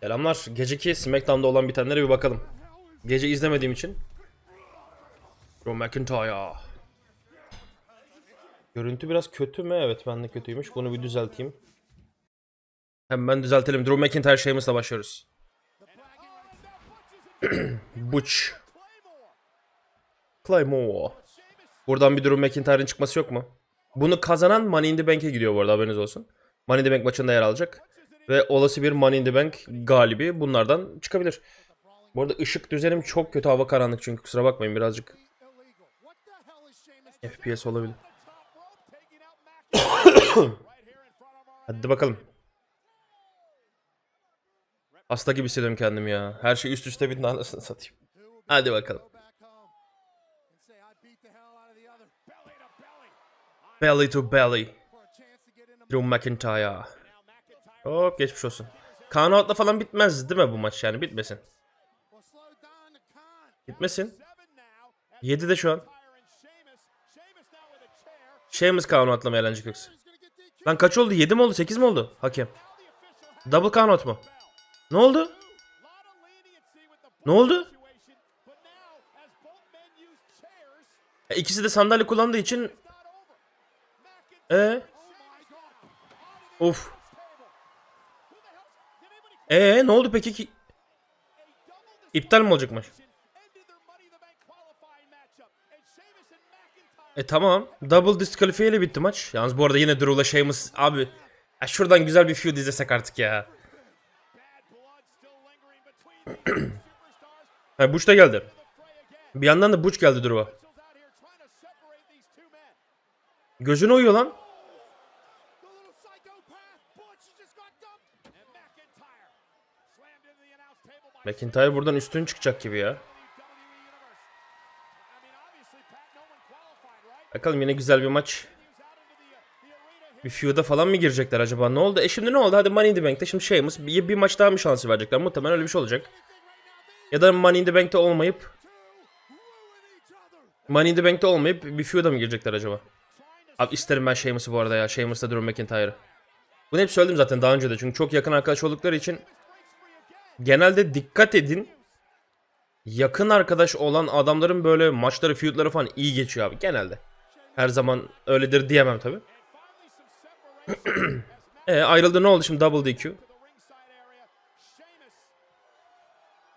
Selamlar. Geceki SmackDown'da olan bitenlere bir bakalım. Gece izlemediğim için. Drew McIntyre. Görüntü biraz kötü mü? Evet ben de kötüymüş. Bunu bir düzelteyim. Hemen düzeltelim. Drew McIntyre şeyimizle başlıyoruz. Butch. Claymore. Buradan bir Drew McIntyre'ın çıkması yok mu? Bunu kazanan Money in the Bank'e gidiyor bu arada haberiniz olsun. Money in the Bank maçında yer alacak. Ve olası bir Money in the Bank galibi bunlardan çıkabilir. Bu arada ışık düzenim çok kötü hava karanlık çünkü kusura bakmayın birazcık FPS olabilir. Hadi bakalım. Hasta gibi hissediyorum kendimi ya. Her şey üst üste bindi anasını satayım. Hadi bakalım. Belly to belly. Drew McIntyre. Hop geçmiş olsun. Kaan Out'la falan bitmez değil mi bu maç yani bitmesin. Bitmesin. 7'de şu an. Şeyimiz Kaan Out'la mı eğlence yoksa? Lan kaç oldu? 7 mi oldu? 8 mi oldu? Hakem. Double Kaan Out mu? Ne oldu? Ne oldu? E, ikisi de sandalye kullandığı için e Of. Ee ne oldu peki ki? İptal mi olacak maç? E tamam. Double diskalifiye ile bitti maç. Yalnız bu arada yine Drew'la Sheamus abi. Ya şuradan güzel bir feud izlesek artık ya. ha Butch da geldi. Bir yandan da Butch geldi Drew'a. Gözüne uyuyor lan. McIntyre buradan üstün çıkacak gibi ya. Bakalım yine güzel bir maç. Bir feud'a falan mı girecekler acaba? Ne oldu? E şimdi ne oldu? Hadi Money in the Bank'te şimdi şeyimiz bir, bir maç daha mı şansı verecekler? Muhtemelen öyle bir şey olacak. Ya da Money in the Bank'te olmayıp Money in the Bank'te olmayıp bir feud'a mı girecekler acaba? Abi isterim ben Sheamus'u bu arada ya. Sheamus'la Drew McIntyre'ı. Bunu hep söyledim zaten daha önce de. Çünkü çok yakın arkadaş oldukları için genelde dikkat edin. Yakın arkadaş olan adamların böyle maçları, feudları falan iyi geçiyor abi genelde. Her zaman öyledir diyemem tabi. e ayrıldı ne oldu şimdi double DQ?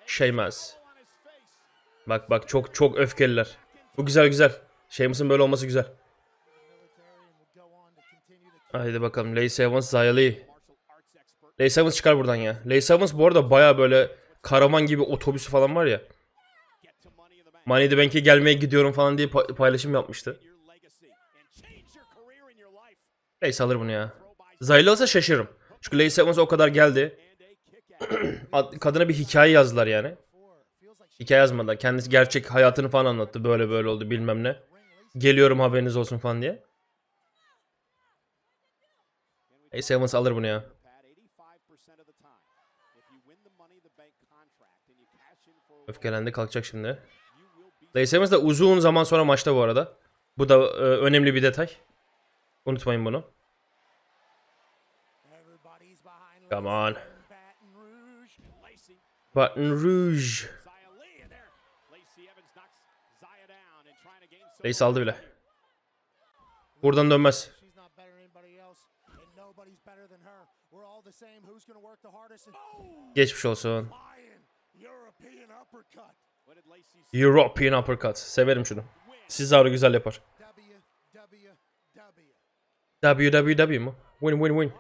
Şeymez. Bak bak çok çok öfkeliler. Bu güzel güzel. Sheamus'un böyle olması güzel. Haydi bakalım. Lacey Evans, Zaya. Lacey Evans çıkar buradan ya. Lacey Evans bu arada baya böyle karaman gibi otobüsü falan var ya. Money the Bank'e gelmeye gidiyorum falan diye pa- paylaşım yapmıştı. Lacey alır bunu ya. Zayla olsa şaşırırım. Çünkü Lacey Evans o kadar geldi. Ad- Kadına bir hikaye yazdılar yani. Hikaye yazmadan. Kendisi gerçek hayatını falan anlattı. Böyle böyle oldu bilmem ne. Geliyorum haberiniz olsun falan diye. Lacey Evans alır bunu ya. Öfkelendi kalkacak şimdi. Evans da uzun zaman sonra maçta bu arada. Bu da e, önemli bir detay. Unutmayın bunu. Come on. Baton Rouge. Lacey aldı bile. Buradan dönmez. Geçmiş olsun. European uppercut. European Uppercut. Severim şunu. Cesaro güzel yapar. WWW. WWW mu? Win win win.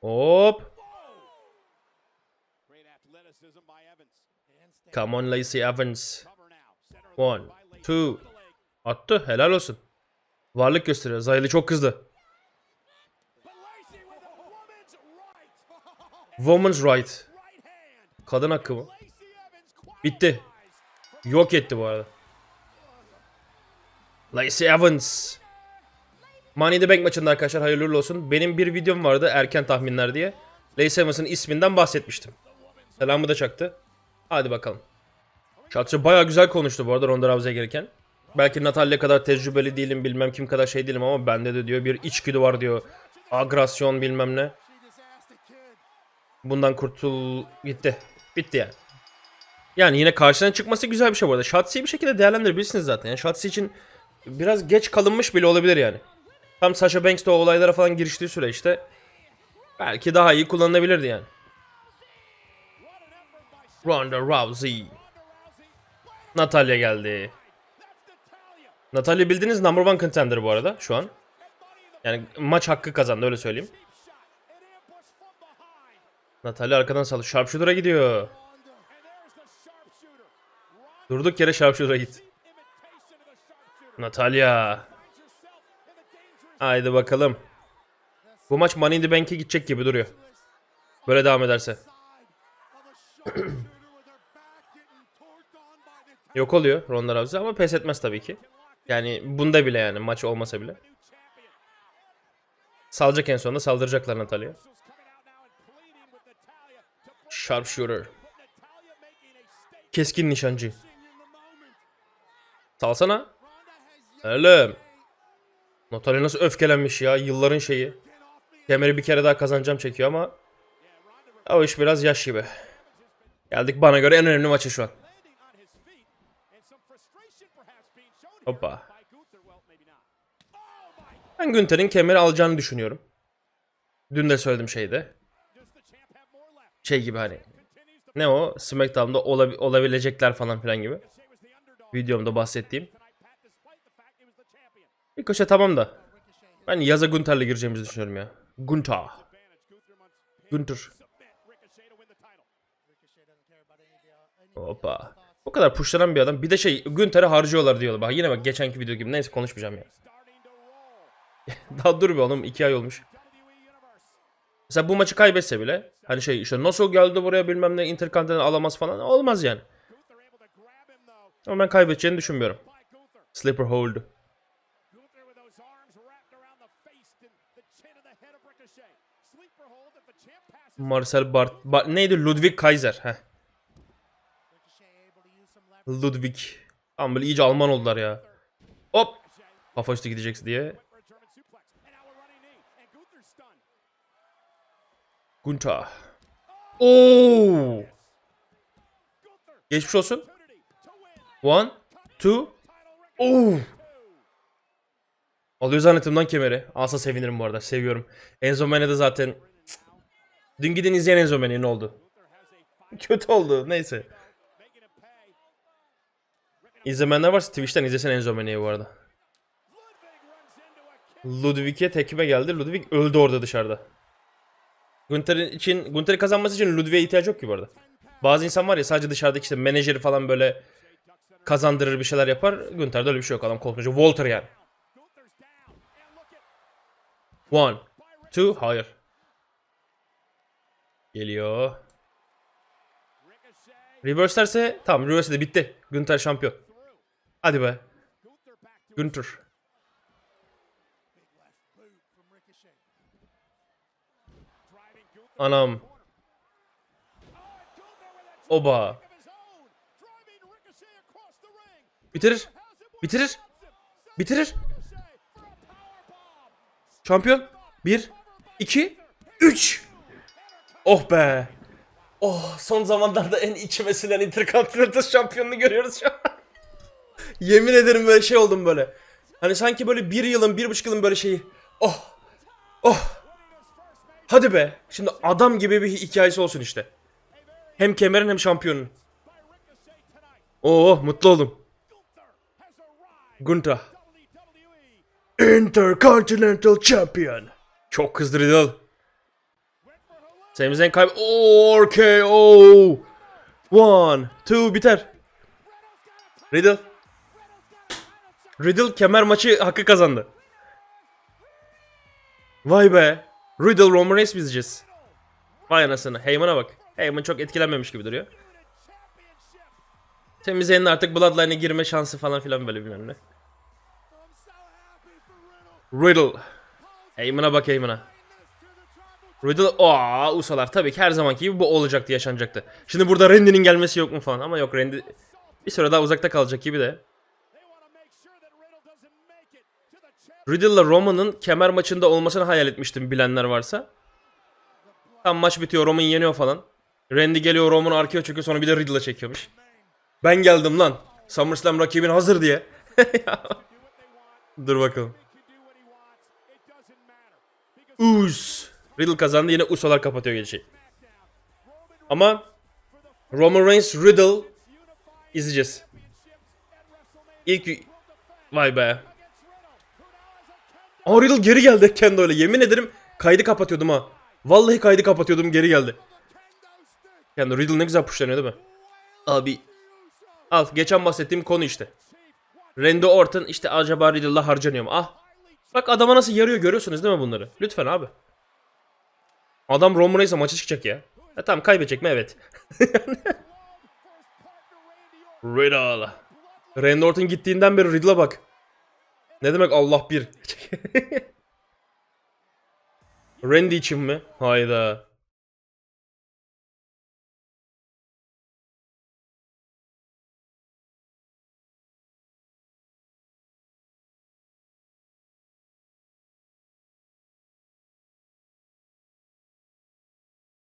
Hop. Come on Lacey Evans. One, two. Attı. Helal olsun. Varlık gösteriyor. Zayli çok kızdı. Woman's right. Kadın hakkı mı? Bitti. Yok etti bu arada. Lacey Evans. Money in the Bank maçında arkadaşlar hayırlı olsun. Benim bir videom vardı erken tahminler diye. Lacey Evans'ın isminden bahsetmiştim. Selamı da çaktı. Hadi bakalım. Şartçı baya güzel konuştu bu arada Ronda Rousey'e gelirken. Belki Natalya kadar tecrübeli değilim bilmem kim kadar şey değilim ama bende de diyor bir içgüdü var diyor. Agresyon bilmem ne. Bundan kurtul gitti. Bitti yani. Yani yine karşına çıkması güzel bir şey bu arada. Shotzi'yi bir şekilde değerlendirebilirsiniz zaten. Yani Shotzi için biraz geç kalınmış bile olabilir yani. Tam Sasha Banks de o olaylara falan giriştiği süreçte belki daha iyi kullanılabilirdi yani. Ronda Rousey. Natalya geldi. Natalya bildiğiniz number one contender bu arada şu an. Yani maç hakkı kazandı öyle söyleyeyim. Natalya arkadan saldı. Sharpshooter'a gidiyor. Durduk yere Sharpshooter'a git. Natalya. Haydi bakalım. Bu maç Money in the Bank'e gidecek gibi duruyor. Böyle devam ederse. Yok oluyor Ronda Rousey ama pes etmez tabii ki. Yani bunda bile yani maç olmasa bile. Salacak en sonunda saldıracaklar Natalya. Sharpshooter. Keskin nişancı. Salsana. Oğlum. Natalya nasıl öfkelenmiş ya yılların şeyi. Kemeri bir kere daha kazanacağım çekiyor ama o iş biraz yaş gibi. Geldik bana göre en önemli maçı şu an. Hoppa. Ben Günter'in kemeri alacağını düşünüyorum. Dün de söyledim şeyde. Şey gibi hani. Ne o? Smackdown'da olabi- olabilecekler falan filan gibi. Videomda bahsettiğim. İlk köşe tamam da. Ben yaza Gunter'le gireceğimizi düşünüyorum ya. Gunter. Gunter. Hoppa. O kadar pushlanan bir adam. Bir de şey Günter'e harcıyorlar diyorlar. Bak yine bak geçenki video gibi. Neyse konuşmayacağım ya. Daha dur bir oğlum. iki ay olmuş. Mesela bu maçı kaybetse bile hani şey işte nasıl geldi buraya bilmem ne Intercontinental alamaz falan olmaz yani. Ama ben kaybedeceğini düşünmüyorum. Slipper hold. Marcel Bart, Ba- neydi Ludwig Kaiser. Heh. Ludwig. Ama böyle iyice Alman oldular ya. Hop. Kafa üstü gideceksin diye. Gunter. Oo. Geçmiş olsun. One, two. Oo. Alıyor zannettim lan kemeri. Alsa sevinirim bu arada. Seviyorum. Enzo Mane de zaten Cık. Dün gidin izleyen Enzo Mane ne oldu? Kötü oldu. Neyse. İzlemeyenler varsa Twitch'ten izlesin Enzo Mane'yi bu arada. Ludwig'e tekme geldi. Ludwig öldü orada dışarıda. Gunter'in için Gunter'i kazanması için Ludwig'e ihtiyaç yok ki bu arada. Bazı insan var ya sadece dışarıdaki işte menajeri falan böyle kazandırır bir şeyler yapar. Gunter'de öyle bir şey yok adam korkmacı. Walter yani. One, two, hayır. Geliyor. Reverse'lerse tamam reverse de bitti. Gunter şampiyon. Hadi be. Gunter. Anam. Oba. Bitirir. Bitirir. Bitirir. Şampiyon. 1, 2, 3. Oh be. Oh son zamanlarda en içime sinen Intercontinental şampiyonunu görüyoruz şu an. Yemin ederim böyle şey oldum böyle. Hani sanki böyle bir yılın, bir buçuk yılın böyle şeyi. Oh. Oh. Hadi be. Şimdi adam gibi bir hikayesi olsun işte. Hem kemerin hem şampiyonun. Oo mutlu oldum. Gunta. Intercontinental Champion. Çok kızdı Riddle. Sami Zayn kayb... RKO. One, two, biter. Riddle. Riddle kemer maçı hakkı kazandı. Vay be. Riddle mi izleyeceğiz? Vay anasını. Heyman'a bak. Heyman çok etkilenmemiş gibi duruyor. Sami Zayn'in artık Bloodline'e girme şansı falan filan böyle bilmem ne. Riddle. Heyman'a bak Heyman'a. Riddle aa usalar tabii ki her zamanki gibi bu olacaktı yaşanacaktı. Şimdi burada Randy'nin gelmesi yok mu falan ama yok Randy bir süre daha uzakta kalacak gibi de. Riddle'la Roman'ın kemer maçında olmasını hayal etmiştim bilenler varsa. Tam maç bitiyor Roman yeniyor falan. Randy geliyor Roman arkaya çekiyor sonra bir de Riddle'a çekiyormuş. Ben geldim lan. SummerSlam rakibin hazır diye. Dur bakalım. Us. Riddle kazandı yine Uso'lar kapatıyor gelişi. Ama Roman Reigns Riddle izleyeceğiz. İlk vay be. Riddle geri geldi kendi öyle. Yemin ederim kaydı kapatıyordum ha. Vallahi kaydı kapatıyordum geri geldi. Yani Riddle ne güzel pushlanıyor değil mi? Abi al geçen bahsettiğim konu işte. Randy Orton işte acaba Riddle'la harcanıyor mu? Ah. Bak adama nasıl yarıyor görüyorsunuz değil mi bunları? Lütfen abi. Adam Roman Reigns'e maça çıkacak ya. Ha, tamam kaybedecek mi? Evet. Riddle. Randy Orton gittiğinden beri Riddle'a bak. Ne demek Allah bir? Randy için mi? Hayda.